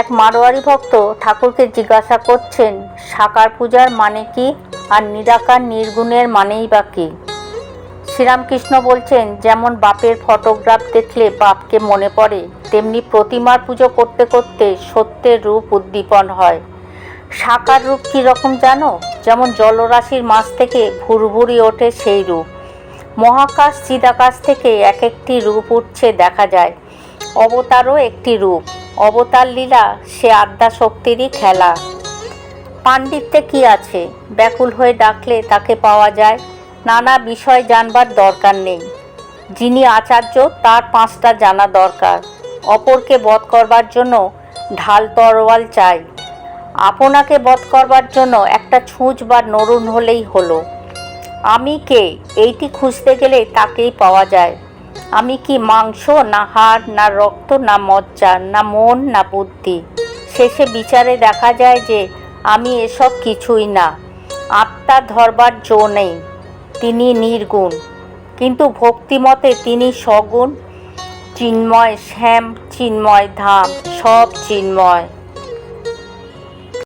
এক মারোয়ারি ভক্ত ঠাকুরকে জিজ্ঞাসা করছেন, সাকার পূজার মানে কি? আর নিরাকার নির্গুণের মানেই বা কী? শ্রীরামকৃষ্ণ বলছেন, যেমন বাপের ফটোগ্রাফ দেখলে বাপকে মনে পড়ে, তেমনি প্রতিমার পুজো করতে করতে সত্যের রূপ উদ্দীপন হয়। সাকার রূপ কী রকম জানো? যেমন জলরাশির মাছ থেকে ভুরভুরি ওঠে সেই রূপ। মহাকাশ চিদাকাশ থেকে এক একটি রূপ উঠছে দেখা যায়। অবতারও একটি রূপ। অবতার লীলা, সে আদ্যা শক্তিরই খেলা। পাণ্ডিত্যে কি আছে? ব্যাকুল হয়ে ডাকলে তাকে পাওয়া যায়। নানা বিষয় জানবার দরকার নেই। যিনি আচার্য, তার পাঁচটা জানা দরকার। অপরকে বধ করবার জন্য ঢাল তরোয়াল চাই। আপনাকে বধ করবার জন্য একটা ছুঁচ বা নরুন হলেই হলো। আমি কে? এইটি খুঁজতে গেলে তাকেই পাওয়া যায়। আমি কি মাংস, না হাড়, না রক্ত, না মজ্জা, না মন, না বুদ্ধি? শেষে বিচারে দেখা যায় যে আমি এসব কিছুই না। আত্মা ধরবার জো নেই, তিনি নির্গুণ। কিন্তু ভক্তিমতে তিনি সগুণ। চিন্ময় শ্যাম, চিন্ময় ধাম, সব চিন্ময়।